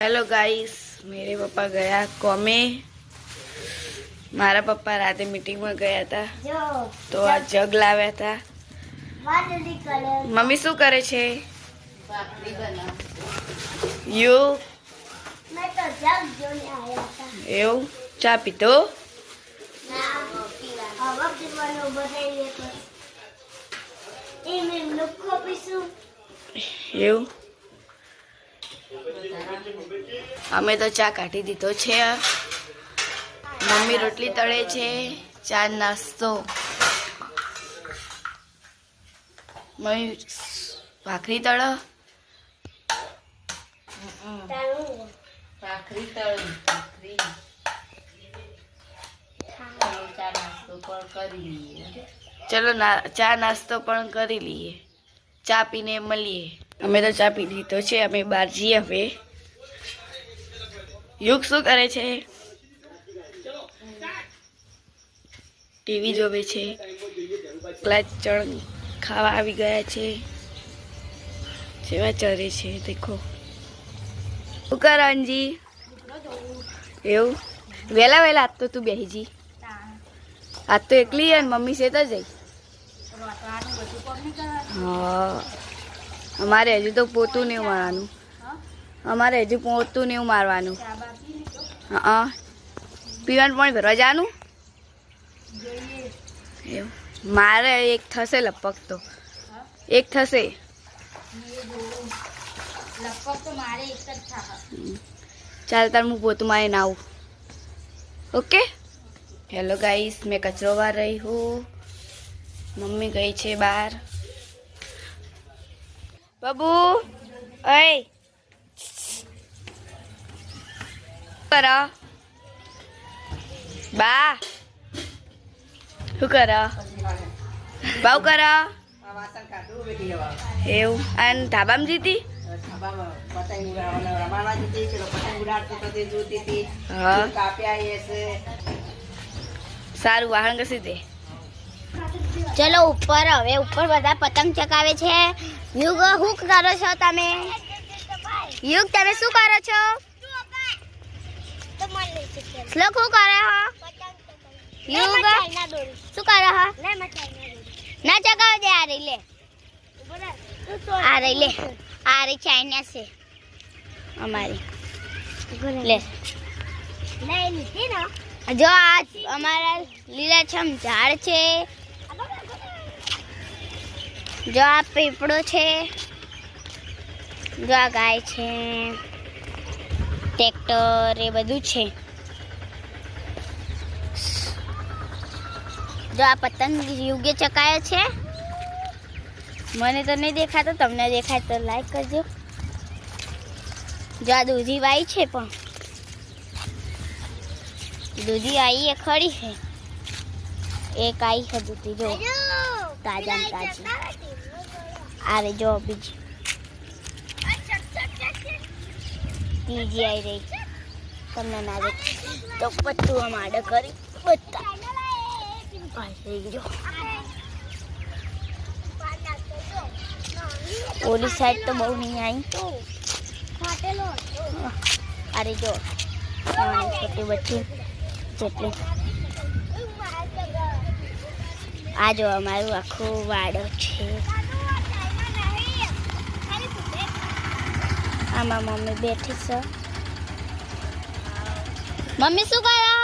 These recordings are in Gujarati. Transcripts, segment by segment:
हेलो गाइस मेरे पापा गया કોમે મારા પપ્પા રાતે મીટિંગમાં ગયા હતા જો તો આ જગ લાવ્યા હતા વાદળી કલર મમ્મી શું કરે છે યુ મેં તો જગ જોઈને આવ્યા હતા એવું ચા પીતો ના હવા પીવાનો બનાવીએ તો એ મેં લુખો પીશું એવું અમે તો ચા કાઢી દીધો છે. મમ્મી રોટલી તળે છે. ચા નાસ્તો. મમ્મી ભાખરી તળ. ભાખરી તળી ભાખરી. ચલો ચા નાસ્તો પણ કરી લઈએ. ચા પીને મળીએ. અમે તો ચા પી લીધો છે અમે બહાર જઈએ હવે. યુગ શું કરે છે? ટીવી જોવે છે. ક્લાસ ચણ ખાવા આવી ગયા છે. જેવા ચરે છે દેખો. શું કર અંજી? એવું? વહેલા વહેલા આજ તો તું બેહીજી. આજ તો એકલી અને મમ્મી છે તો જઈ હા. અમારે હજુ તો પોતું નહીં મારવાનું. અમારે હજુ પોતું નહીં મારવાનું. હા. પીવાનું પાણી ભરવા જવાનું? એવું. મારે એક થશે લપક તો. એક થશે. મારે ચાલ તાર હું પોતું ના આવું. ઓકે? હેલો ગાઈસ મેં કચરો વાર રહી હું. મમ્મી ગઈ છે બહાર. બાબુ અય કર. બા. શું કર? બાવ કર. એવું. અને ધાબામાં જીતી? તો તે સારું વાહન કસી દે. ચલો ઉપર હવે ઉપર બધા પતંગ ચકાવે છે. યુગ શું કરો છો તમે? યુગ તમે શું કરો છો? શ્લોક શું કરો હો? યુગ શું કરો હો? ના ચકાવે દે આ રહી લે. આ રહી લે. આ રહી ચાઇના છે. અમારી. લે. જો આ અમારા લીલાછમ ઝાડ છે. જો આ પીપળો છે, જો આ ગાય છે, ટ્રેક્ટર એ બધું છે. જો આ પતંગ યુગે ચકાયો છે? મને તો નહીં દેખાતો, તમને દેખાય તો લાઈક કરજો. જો આ દૂધી વાઈ છે પણ. દૂધી આવી એ ખડી છે. એક આવી છે દૂધી, જો. તાજા તાજી. આ જો બીજી. ત્રીજી આવી રહી. તમને ના દેખ તો પત્તું આમ આડે કરી બધા. જો. ઓલી સાઈડ તો બહુ નહીં આવી અરે જો. બચ્ચી જેટલી. આ જો અમારું આખું વાડો છે. આમાં મમ્મી બેઠી છે. મમ્મી, શું કરો?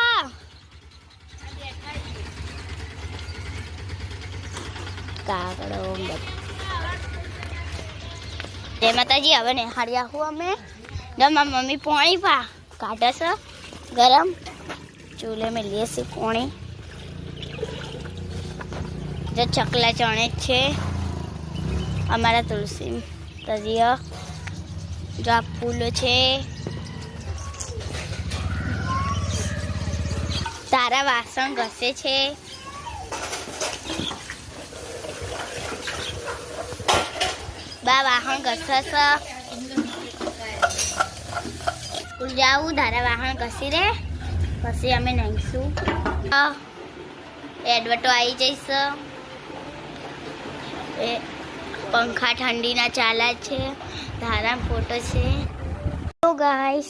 કાગડો જય માતાજી, હવે ને હાડ્યા હું અમે દમા મમ્મી પોણી પા કાઢે છે ગરમ. ચૂલે મેં લીએ છીએ પોણી. જો ચકલા ચણે છે. અમારા તુલસી તજીય જો આ ફૂલો છે. તારા વાસણ ઘસે છે. બા વાહન ઘસે સ્કૂલ જાવું ધારા વાહન ઘસી રે. પછી અમે નાહીશું એડવર્ટો આવી જઈશ. એ પંખા ઠંડીના ચાલે છે ધારા ફોટો છે तो गाइस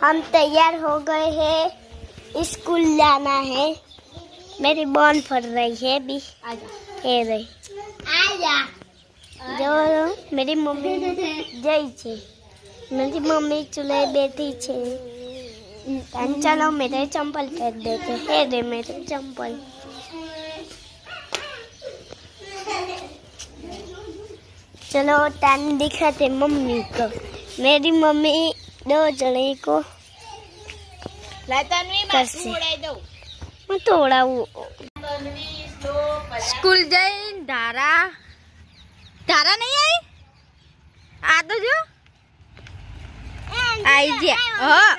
हम तैयार हो गए हैं स्कूल जाना है मेरी बॉन पढ़ रही है अभी ये रही आजा जो मेरी मम्मी जई છે मेरी मम्मी चूल्हे बैठी છે टाइम चलो मेरे चंपल फेंक देते है रे मेरे चंपल चलो टाइम दिखाते मम्मी को मेरी मम्मी दो जने को કરશે હું તો ઉડાવું સ્કૂલ જઈને ધારા ધારા નહીં આવી આ તો જો આઈ ગયા હા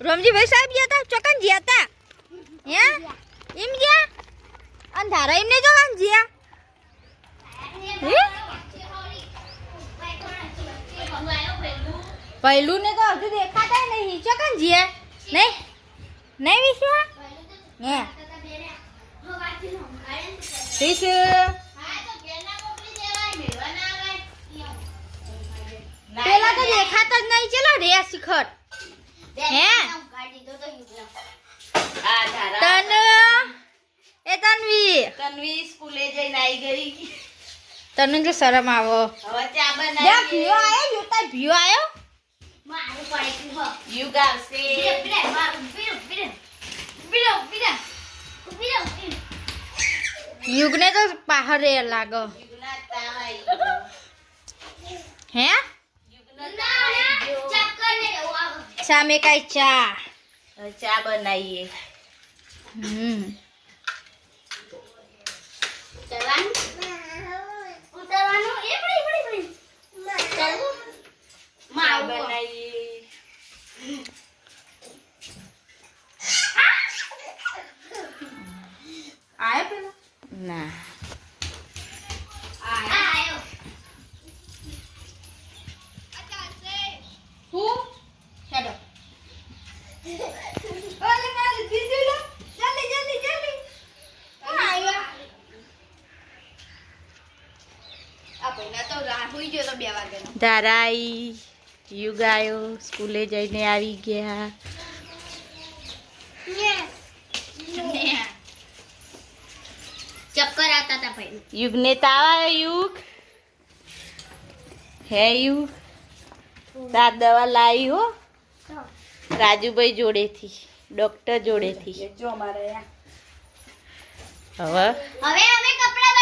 રોમજીભાઈ સાહેબ ગયા હતા ચોકન ગયા હતા હે એમ ગયા અને ધારા એમને ચોકન ગયા હે પહેલું ને તો હજુ દેખાતા નહીં. ચોકન જીએ નહીં? નહીં વિશુ હે? વિશુ? પેલા તો દેખાતા જ નહીં. ચલો રે શિખર. હે? તન? એ તનવી. તનવી સ્કૂલે જઈને આવી ગઈ. તને શરમ આવો. હવે ચા ભીયો આવ્યો જોતા ભીયો આયો યુગ આવશે યુગને તો બહાર રે લાગો. યુગના તાવ આવી ગયો. હે? યુગનો. સામે કઈ ચા. ચા બનાવીએ. હમ. પહેલા તો રાહ ગયો તો બે વાગ્યાનો. ધારાઈ. યુગ આવ્યો સ્કૂલે જઈને આવી ગયા ચક્કર આતા હતા ભાઈ યુગને તાવ આવ્યો યુગ હે યુગ દાંત દવા લાવી હો રાજુભાઈ જોડેથી ડોક્ટર જોડેથી હવે હવે અમે કપડા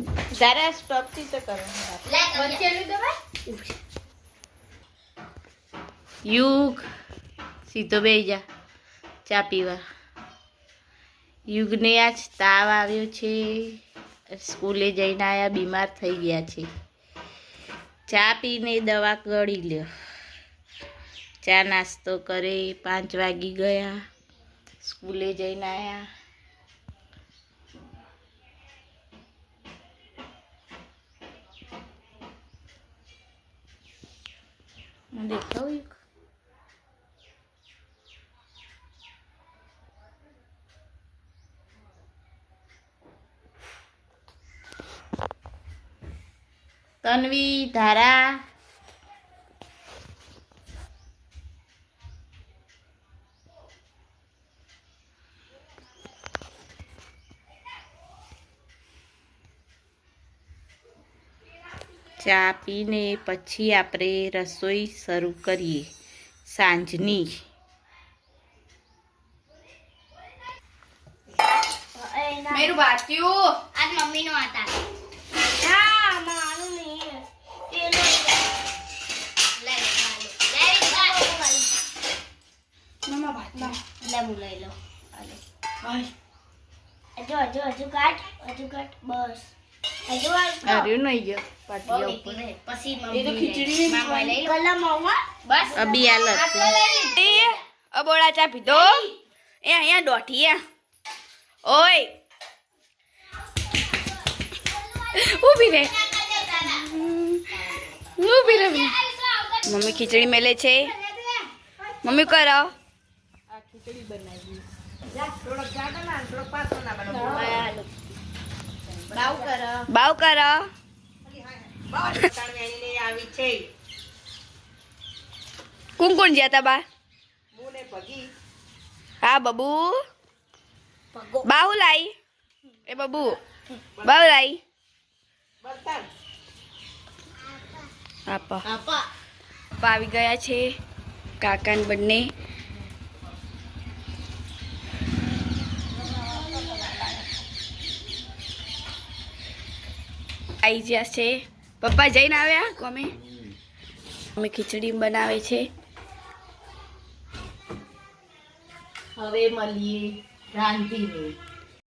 જરા સ્ટોપથી તો કરો. યુગ. સીધો બે જા. ચા પીવા. યુગને આજ તાવ આવ્યો છે. સ્કૂલે જઈને આયા બીમાર થઈ ગયા છે. ચા પીને દવા ગળી લ્યો. ચા નાસ્તો કરે પાંચ વાગી ગયા. સ્કૂલે જઈને આયા. દેખાવ યુગ તન્વી ધારા ચા પીને પછી આપણે રસોઈ શરૂ કરીએ. સાંજની. મેરું બાત્યું આજ મમ્મી હતા હા મારું નહીં પેલો લે લે મમ્મા ભાતમાં લે. હું લઈ લો હાય. હજુ હજુ હજુ કાટ હજુ કાટ બસ. હજુ હાર્યું નહીં ગયો. પાટિયા ઉપર. પછી એ તો ખીચડી લઈ લો. કલમ બસ. અબી આલત. એ અબોળા ચા પીધો. એ અહીંયા દોઠી ઓય. ઊભી રે ઊભી રે મમ્મી ખીચડી મેલે છે. મમ્મી કરો. વેણીને આવી છે કોણ કોણ ગયા તા બા? હું બબુ. બાહુ લાઈ એ બબુ. બાહુ લાઈ આપા. આપા આવી ગયા છે કાકાન બંને. આવી ગયા છે. પપ્પા જઈને આવ્યા કોમે? અમે ખીચડી બનાવે છે. હવે મળીએ રાંધીને.